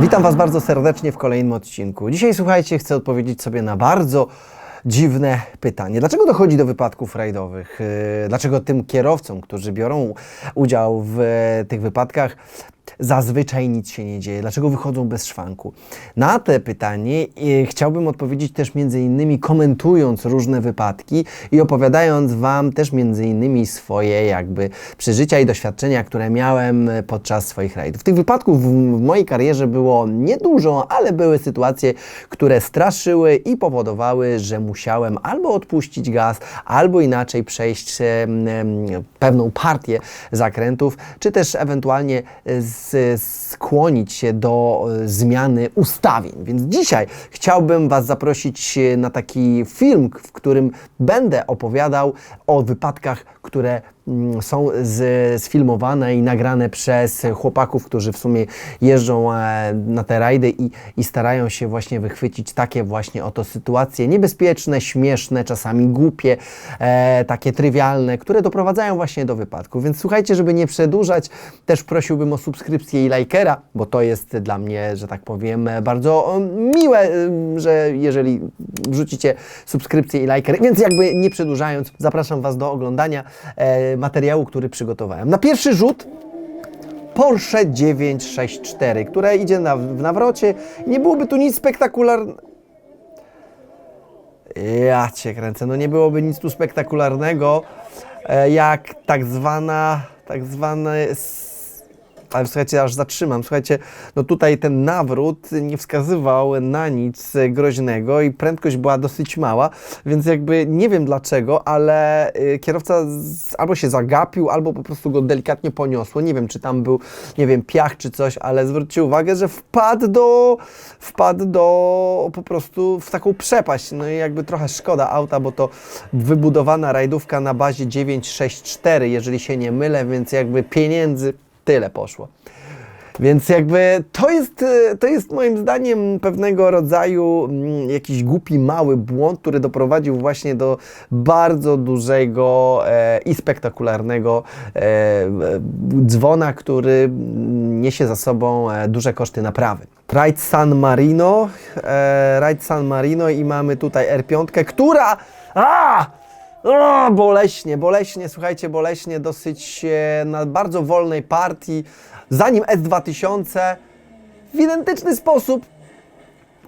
Witam Was bardzo serdecznie w kolejnym odcinku. Dzisiaj, słuchajcie, chcę odpowiedzieć sobie na bardzo dziwne pytanie. Dlaczego dochodzi do wypadków rajdowych? Yy, Dlaczego tym kierowcom, którzy biorą udział w e, tych wypadkach, zazwyczaj nic się nie dzieje? Dlaczego wychodzą bez szwanku? Na te pytanie e, chciałbym odpowiedzieć też między innymi komentując różne wypadki i opowiadając Wam też między innymi swoje jakby przeżycia i doświadczenia, które miałem podczas swoich rajdów. Tych wypadków w mojej karierze było niedużo, ale były sytuacje, które straszyły i powodowały, że musiałem albo odpuścić gaz, albo inaczej przejść pewną partię zakrętów, czy też ewentualnie z, skłonić się do e, zmiany ustawień. Więc dzisiaj chciałbym Was zaprosić e, na taki film, w którym będę opowiadał o wypadkach, które mm, są sfilmowane i nagrane przez chłopaków, którzy w sumie jeżdżą e, na te rajdy i, i starają się właśnie wychwycić takie właśnie oto sytuacje. Niebezpieczne, śmieszne, czasami głupie, e, takie trywialne, które doprowadzają właśnie do wypadków. Więc słuchajcie, żeby nie przedłużać, też prosiłbym o subskrypcję i lajkera, bo to jest dla mnie, że tak powiem, bardzo miłe, e, że jeżeli wrzucicie subskrypcję i lajker, więc jakby nie przedłużając, zapraszam Was do oglądania materiału, który przygotowałem. Na pierwszy rzut Porsche 964, które idzie na, w nawrocie. Nie byłoby tu nic spektakularnego. Ja cię kręcę, no nie byłoby nic tu spektakularnego, e, jak tak zwana, tak zwane ale słuchajcie, aż zatrzymam. Słuchajcie, no tutaj ten nawrót nie wskazywał na nic groźnego i prędkość była dosyć mała, więc jakby nie wiem dlaczego, ale y, kierowca albo się zagapił, albo po prostu go delikatnie poniosło. Nie wiem, czy tam był, nie wiem, piach czy coś, ale zwróćcie uwagę, że wpadł do, wpadł do po prostu w taką przepaść. No i jakby trochę szkoda auta, bo to wybudowana rajdówka na bazie 964, jeżeli się nie mylę, więc jakby pieniędzy tyle poszło. Więc jakby to jest, e, to jest moim zdaniem pewnego rodzaju mm, jakiś głupi, mały błąd, który doprowadził właśnie do bardzo dużego e, i spektakularnego e, dzwona, który mm, niesie za sobą e, duże koszty naprawy. Raid San Marino, e, Raid San Marino i mamy tutaj R5, która... A! O, boleśnie, boleśnie, słuchajcie, boleśnie, dosyć na bardzo wolnej partii, zanim S2000 w identyczny sposób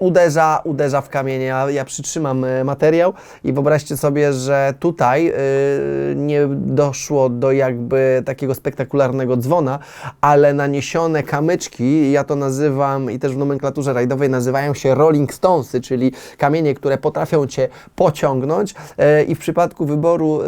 uderza, uderza w kamienie. Ja, ja przytrzymam e, materiał i wyobraźcie sobie, że tutaj e, nie doszło do jakby takiego spektakularnego dzwona, ale naniesione kamyczki, ja to nazywam i też w nomenklaturze rajdowej nazywają się rolling stonesy, czyli kamienie, które potrafią Cię pociągnąć e, i w przypadku wyboru e,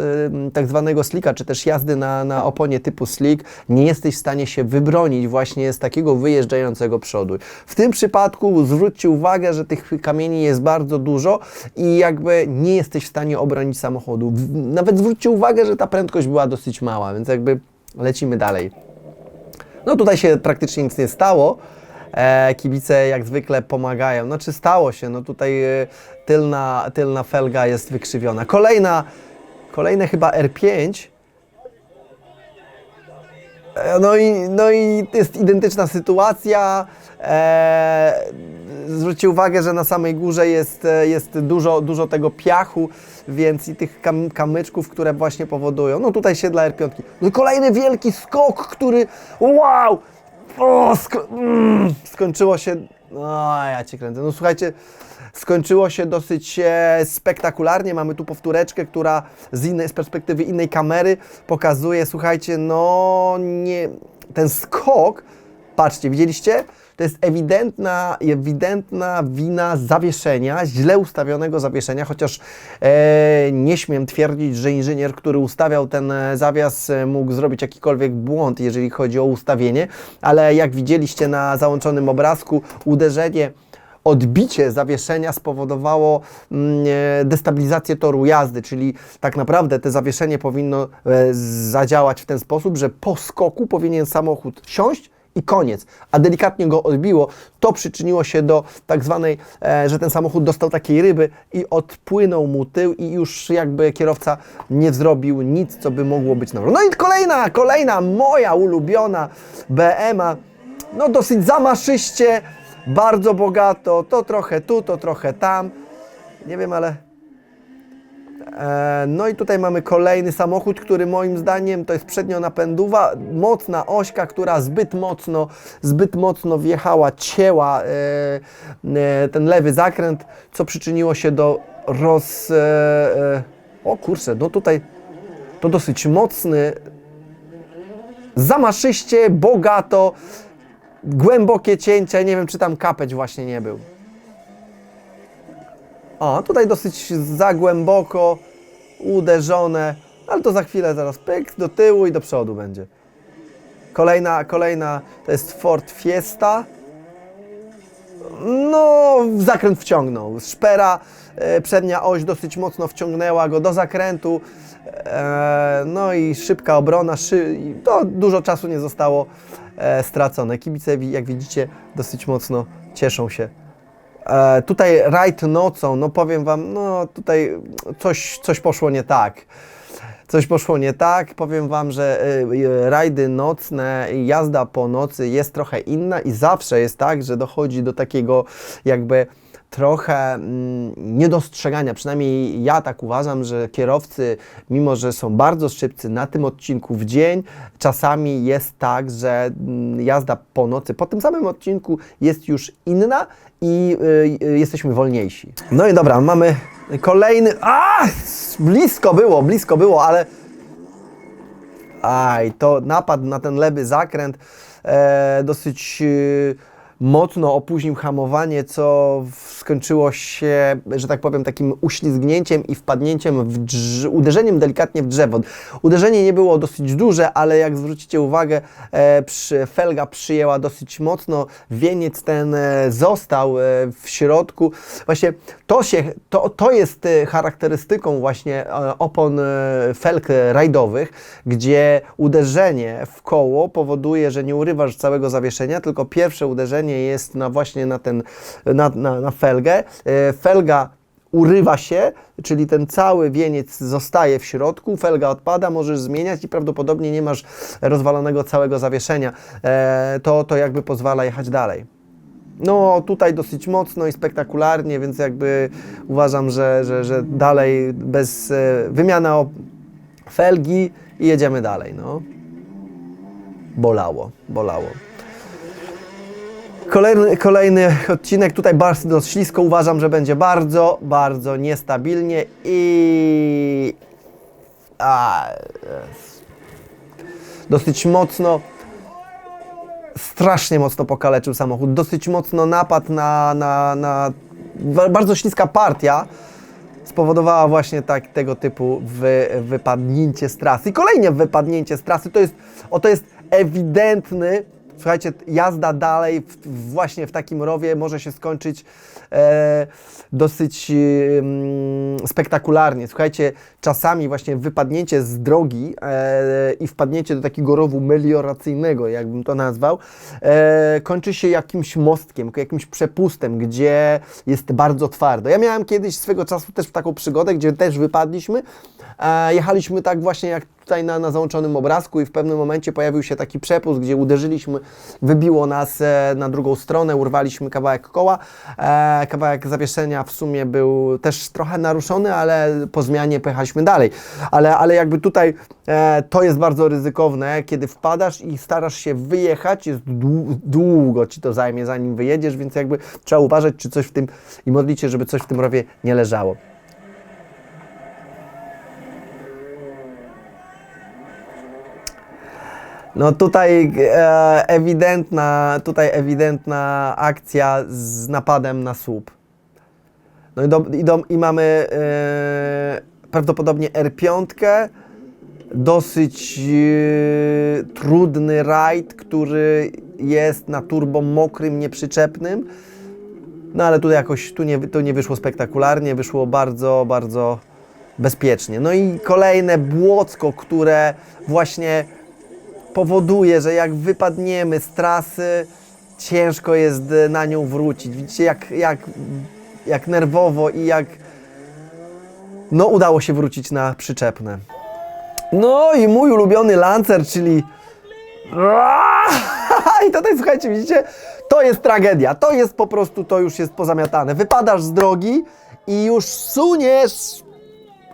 tak zwanego slicka, czy też jazdy na, na oponie typu slick, nie jesteś w stanie się wybronić właśnie z takiego wyjeżdżającego przodu. W tym przypadku zwróćcie uwagę, że tych kamieni jest bardzo dużo i jakby nie jesteś w stanie obronić samochodu. Nawet zwróćcie uwagę, że ta prędkość była dosyć mała, więc jakby lecimy dalej. No tutaj się praktycznie nic nie stało. E, kibice jak zwykle pomagają. Znaczy stało się, no tutaj e, tylna, tylna felga jest wykrzywiona. Kolejna, kolejne chyba R5. E, No i, no i jest identyczna sytuacja. E, zwróćcie uwagę, że na samej górze jest, e, jest dużo, dużo tego piachu, więc i tych kam, kamyczków, które właśnie powodują. No tutaj siedla R5. No i kolejny wielki skok, który. Wow! O, sko- mm, skończyło się. No, ja cię kręcę. No słuchajcie, skończyło się dosyć e, spektakularnie. Mamy tu powtóreczkę, która z, innej, z perspektywy innej kamery pokazuje, słuchajcie, no nie. Ten skok, patrzcie, widzieliście? To jest ewidentna, ewidentna wina zawieszenia, źle ustawionego zawieszenia, chociaż e, nie śmiem twierdzić, że inżynier, który ustawiał ten e, zawias, e, mógł zrobić jakikolwiek błąd, jeżeli chodzi o ustawienie, ale jak widzieliście na załączonym obrazku, uderzenie odbicie zawieszenia spowodowało mm, e, destabilizację toru jazdy, czyli tak naprawdę te zawieszenie powinno zadziałać w ten sposób, że po skoku powinien samochód siąść i koniec, a delikatnie go odbiło. To przyczyniło się do tak zwanej, e, że ten samochód dostał takiej ryby i odpłynął mu tył i już jakby kierowca nie zrobił nic, co by mogło być na No i kolejna, kolejna moja ulubiona BMA, no dosyć zamaszyście, bardzo bogato, to trochę tu, to trochę tam. Nie wiem, ale No i tutaj mamy kolejny samochód, który moim zdaniem to jest przednionapędowa, mocna ośka, która zbyt mocno, zbyt mocno wjechała, cięła e, e, ten lewy zakręt, co przyczyniło się do roz... E, e, o kurczę, no tutaj to dosyć mocny, zamaszyście, bogato, głębokie cięcie, nie wiem czy tam kapeć właśnie nie był. O, tutaj dosyć za głęboko uderzone, ale to za chwilę zaraz pyk do tyłu i do przodu będzie. Kolejna, kolejna to jest Ford Fiesta. No, zakręt wciągnął. Szpera, e, przednia oś dosyć mocno wciągnęła go do zakrętu. E, no i szybka obrona, szy, to dużo czasu nie zostało e, stracone. Kibice, jak widzicie, dosyć mocno cieszą się E, tutaj rajd nocą, no powiem Wam, no tutaj coś, coś poszło nie tak. Coś poszło nie tak. Powiem Wam, że y, y, rajdy nocne jazda po nocy jest trochę inna i zawsze jest tak, że dochodzi do takiego jakby trochę mm, niedostrzegania. Przynajmniej ja tak uważam, że kierowcy, mimo że są bardzo szybcy na tym odcinku w dzień, czasami jest tak, że mm, jazda po nocy po tym samym odcinku jest już inna i y, y, jesteśmy wolniejsi. No i dobra, mamy kolejny. A! Blisko było, blisko było, ale Aj, to napad na ten lewy zakręt e, dosyć e, mocno opóźnił hamowanie, co skończyło się, że tak powiem, takim uślizgnięciem i wpadnięciem, w uderzeniem delikatnie w drzewo. Uderzenie nie było dosyć duże, ale jak zwrócicie uwagę, e, przy, felga przyjęła dosyć mocno, wieniec ten e, został e, w środku. Właśnie to, się, to, to jest e, charakterystyką właśnie e, opon e, felg rajdowych, gdzie uderzenie w koło powoduje, że nie urywasz całego zawieszenia, tylko pierwsze uderzenie jest na właśnie na ten, na, na, na felgę. E, Felga urywa się, czyli ten cały wieniec zostaje w środku, felga odpada, możesz zmieniać i prawdopodobnie nie masz rozwalonego całego zawieszenia. E, To, to jakby pozwala jechać dalej. No, tutaj dosyć mocno i spektakularnie, więc jakby uważam, że, że, że dalej bez e, wymiana felgi i jedziemy dalej, no. Bolało, bolało. Kolejny, kolejny odcinek, tutaj bardzo ślisko, uważam, że będzie bardzo, bardzo niestabilnie i... A, dosyć mocno strasznie mocno pokaleczył samochód, dosyć mocno napadł na, na, na ba- bardzo śliska partia spowodowała właśnie tak, tego typu wy, wypadnięcie z trasy. I kolejnie wypadnięcie z trasy, to jest, o to jest ewidentny, słuchajcie, jazda dalej w, właśnie w takim rowie może się skończyć e, dosyć em, spektakularnie. Słuchajcie, czasami właśnie wypadnięcie z drogi e, i wpadnięcie do takiego rowu melioracyjnego, jakbym to nazwał, e, kończy się jakimś mostkiem, jakimś przepustem, gdzie jest bardzo twardo. Ja miałem kiedyś swego czasu też taką przygodę, gdzie też wypadliśmy. E, jechaliśmy tak właśnie jak tutaj na, na załączonym obrazku i w pewnym momencie pojawił się taki przepust, gdzie uderzyliśmy, wybiło nas e, na drugą stronę, urwaliśmy kawałek koła. E, kawałek zawieszenia w sumie był też trochę naruszony, ale po zmianie pojechaliśmy dalej. Ale, ale jakby tutaj e, to jest bardzo ryzykowne, kiedy wpadasz i starasz się wyjechać, jest dłu- długo ci to zajmie, zanim wyjedziesz, więc jakby trzeba uważać, czy coś w tym i modlić się, żeby coś w tym rowie nie leżało. No tutaj e, ewidentna, tutaj ewidentna akcja z napadem na słup. No i, do, i, do, i mamy e, prawdopodobnie R5, dosyć e, trudny rajd, który jest na turbo mokrym, nieprzyczepnym. No ale tu jakoś tu nie, nie wyszło spektakularnie, wyszło bardzo, bardzo bezpiecznie. No i kolejne błocko, które właśnie powoduje, że jak wypadniemy z trasy, ciężko jest e, na nią wrócić. Widzicie, jak, jak, jak nerwowo i jak no udało się wrócić na przyczepne. No i mój ulubiony Lancer, czyli i tutaj słuchajcie, widzicie, To jest tragedia, to jest po prostu, to już jest pozamiatane. Wypadasz z drogi i już suniesz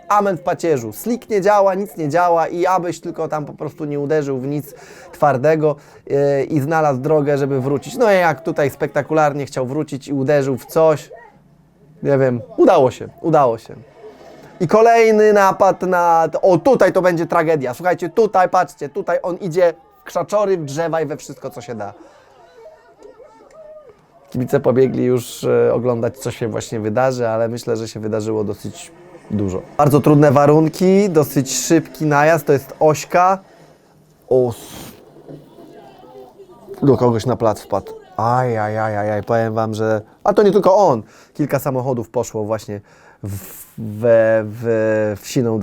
amen w pacierzu. Slick nie działa, nic nie działa i abyś tylko tam po prostu nie uderzył w nic twardego yy, i znalazł drogę, żeby wrócić. No i jak tutaj spektakularnie chciał wrócić i uderzył w coś, nie wiem, udało się, udało się. I kolejny napad na. O, tutaj to będzie tragedia. Słuchajcie, tutaj, patrzcie, tutaj on idzie w krzaczory, w drzewa i we wszystko, co się da. Kibice pobiegli już e, oglądać, co się właśnie wydarzy, ale myślę, że się wydarzyło dosyć dużo. Bardzo trudne warunki, dosyć szybki najazd, to jest ośka. O, do kogoś na plac wpadł. Aj, aj, aj, aj, aj, powiem Wam, że... A to nie tylko on. Kilka samochodów poszło właśnie w, w, w, w siną.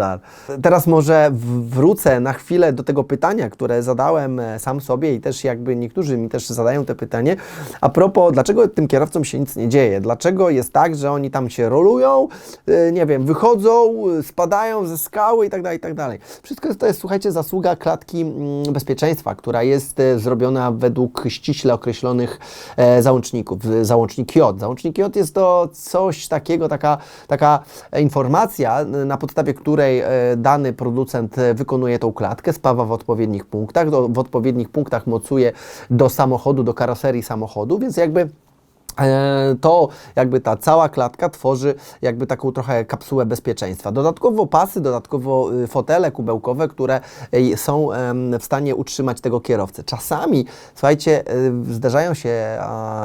Teraz może wrócę na chwilę do tego pytania, które zadałem e, sam sobie i też jakby niektórzy mi też zadają te pytanie. A propos, dlaczego tym kierowcom się nic nie dzieje? Dlaczego jest tak, że oni tam się rolują, e, nie wiem, wychodzą, e, spadają ze skały i tak dalej, i tak dalej. Wszystko to jest, słuchajcie, zasługa klatki mm, bezpieczeństwa, która jest zrobiona według ściśle określonych załączników. Załącznik J. Załącznik J jest to coś takiego, taka, taka informacja, na podstawie której e, dany producent wykonuje tą klatkę, spawa w odpowiednich punktach, w odpowiednich punktach mocuje do samochodu, do karoserii samochodu, więc jakby to jakby ta cała klatka tworzy jakby taką trochę kapsułę bezpieczeństwa. Dodatkowo pasy, dodatkowo y, fotele kubełkowe, które y, są w stanie utrzymać tego kierowcę. Czasami, słuchajcie, y, zdarzają się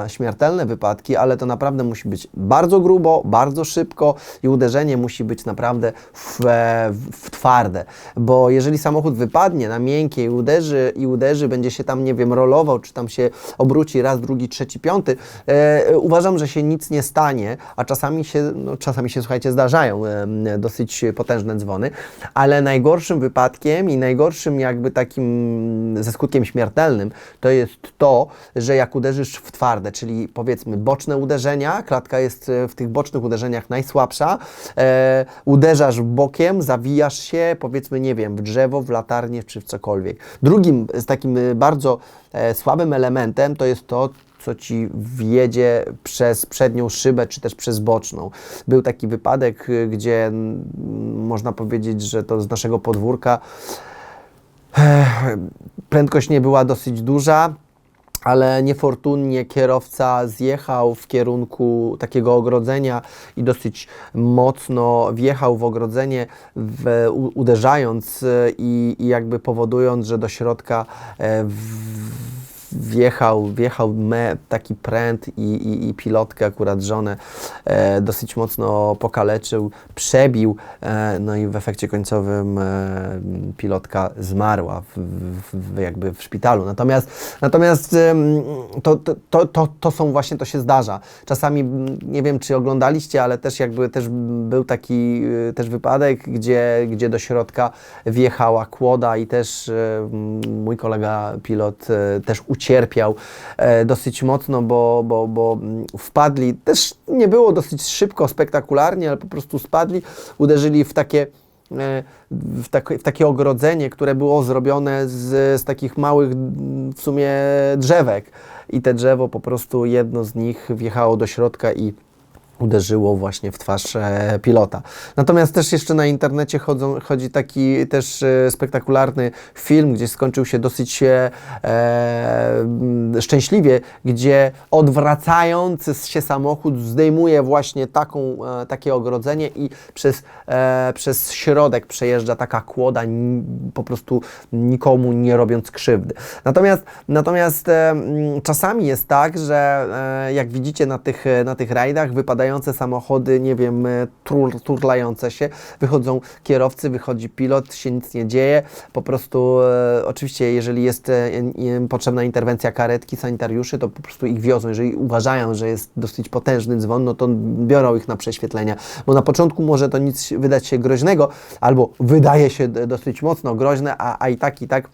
śmiertelne wypadki, ale to naprawdę musi być bardzo grubo, bardzo szybko i uderzenie musi być naprawdę w, e, w, twarde, bo jeżeli samochód wypadnie na miękkie i uderzy, i uderzy, będzie się tam, nie wiem, rolował, czy tam się obróci raz, drugi, trzeci, piąty, e, uważam, że się nic nie stanie, a czasami się, no, czasami się, słuchajcie, zdarzają dosyć potężne dzwony, ale najgorszym wypadkiem i najgorszym jakby takim ze skutkiem śmiertelnym to jest to, że jak uderzysz w twarde, czyli powiedzmy boczne uderzenia, klatka jest e, w tych bocznych uderzeniach najsłabsza, e, uderzasz bokiem, zawijasz się, powiedzmy, nie wiem, w drzewo, w latarnię czy w cokolwiek. Drugim z takim e, bardzo e, słabym elementem to jest to, co ci wjedzie przez przednią szybę, czy też przez boczną. Był taki wypadek, y, gdzie można powiedzieć, że to z naszego podwórka prędkość nie była dosyć duża, ale niefortunnie kierowca zjechał w kierunku takiego ogrodzenia i dosyć mocno wjechał w ogrodzenie, w, uderzając y, i, i jakby powodując, że do środka e, w, wjechał, wjechał me, taki pręt i, i, i pilotkę, akurat żonę, e, dosyć mocno pokaleczył, przebił, e, no i w efekcie końcowym e, pilotka zmarła w, w, jakby w szpitalu. Natomiast, natomiast em, to, to, to, to, są właśnie, to się zdarza. Czasami, nie wiem czy oglądaliście, ale też jakby też był taki y, też wypadek, gdzie, gdzie do środka wjechała kłoda i też e, mój kolega pilot e, też ucierpiał e, dosyć mocno, bo, bo, bo mm, wpadli, też nie było dosyć szybko, spektakularnie, ale po prostu spadli, uderzyli w takie e, w takie, w takie ogrodzenie, które było zrobione z, z takich małych w sumie drzewek. I te drzewo po prostu jedno z nich wjechało do środka i uderzyło właśnie w twarz e, pilota. Natomiast też jeszcze na internecie chodzą, chodzi taki też e, spektakularny film, gdzie skończył się dosyć e, mm, szczęśliwie, gdzie odwracając się samochód zdejmuje właśnie taką, e, takie ogrodzenie i przez, e, przez środek przejeżdża taka kłoda, po prostu nikomu nie robiąc krzywdy. Natomiast, natomiast e, mm, czasami jest tak, że e, jak widzicie na tych, na tych rajdach samochody, nie wiem, e, tur, turlające się, wychodzą kierowcy, wychodzi pilot, się nic nie dzieje, po prostu e, oczywiście jeżeli jest e, e, potrzebna interwencja karetki, sanitariuszy, to po prostu ich wiozą. Jeżeli uważają, że jest dosyć potężny dzwon, no to biorą ich na prześwietlenia, bo na początku może to nic wydać się groźnego, albo wydaje się d- dosyć mocno groźne, a, a i tak, i tak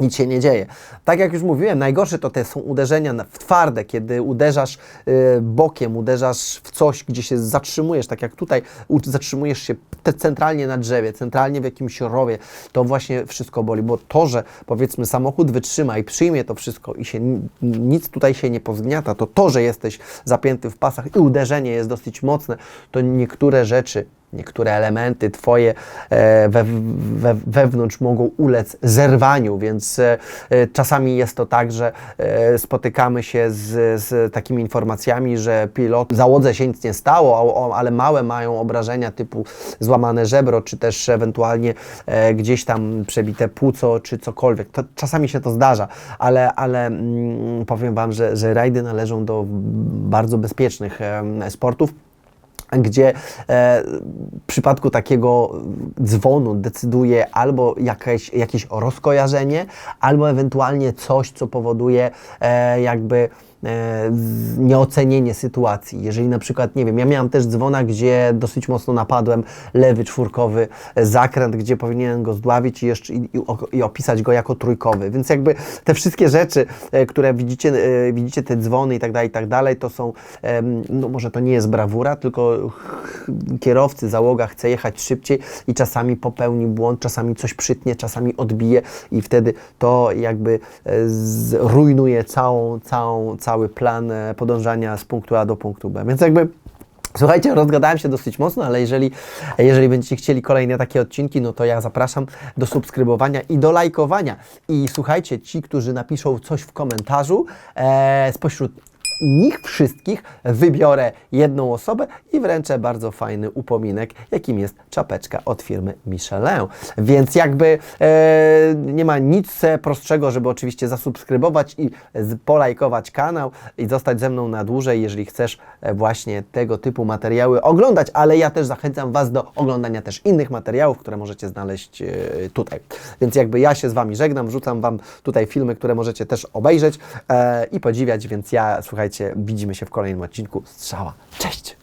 nic się nie dzieje. Tak jak już mówiłem, najgorsze to te są uderzenia w twarde, kiedy uderzasz y, bokiem, uderzasz w coś, gdzie się zatrzymujesz, tak jak tutaj zatrzymujesz się centralnie na drzewie, centralnie w jakimś rowie, to właśnie wszystko boli, bo to, że powiedzmy samochód wytrzyma i przyjmie to wszystko i się ni- nic tutaj się nie pozgniata, to to, że jesteś zapięty w pasach i uderzenie jest dosyć mocne, to niektóre rzeczy niektóre elementy Twoje e, we, we, wewnątrz mogą ulec zerwaniu, więc e, e, czasami jest to tak, że spotykamy się z, z takimi informacjami, że pilot, załodze się nic nie stało, ale małe mają obrażenia typu złamane żebro, czy też ewentualnie gdzieś tam przebite płuco, czy cokolwiek. To, czasami się to zdarza, ale, ale mm, powiem Wam, że, że rajdy należą do bardzo bezpiecznych sportów gdzie e, w przypadku takiego dzwonu decyduje albo jakieś, jakieś rozkojarzenie, albo ewentualnie coś, co powoduje e, jakby nieocenienie sytuacji. Jeżeli na przykład, nie wiem, ja miałem też dzwona, gdzie dosyć mocno napadłem lewy czwórkowy e, zakręt, gdzie powinienem go zdławić i, jeszcze, i, i, opisać go jako trójkowy. Więc jakby te wszystkie rzeczy, e, które widzicie, e, widzicie te dzwony i tak dalej, i tak dalej, to są, no może to nie jest brawura, tylko kierowcy, załoga chce jechać szybciej i czasami popełni błąd, czasami coś przytnie, czasami odbije i wtedy to jakby e, zrujnuje całą, całą, cały plan e, podążania z punktu A do punktu B. Więc jakby Słuchajcie, rozgadałem się dosyć mocno, ale jeżeli, jeżeli będziecie chcieli kolejne takie odcinki, no to ja zapraszam do subskrybowania i do lajkowania. I słuchajcie, ci, którzy napiszą coś w komentarzu, e, spośród nich wszystkich wybiorę jedną osobę i wręczę bardzo fajny upominek, jakim jest czapeczka od firmy Michelin. Więc jakby e, nie ma nic prostszego, żeby oczywiście zasubskrybować i polajkować kanał i zostać ze mną na dłużej, jeżeli chcesz e, właśnie tego typu materiały oglądać, ale ja też zachęcam Was do oglądania też innych materiałów, które możecie znaleźć e, tutaj. Więc jakby ja się z Wami żegnam, wrzucam Wam tutaj filmy, które możecie też obejrzeć e, i podziwiać, więc ja, słuchajcie, widzimy się w kolejnym odcinku. Strzała. Cześć!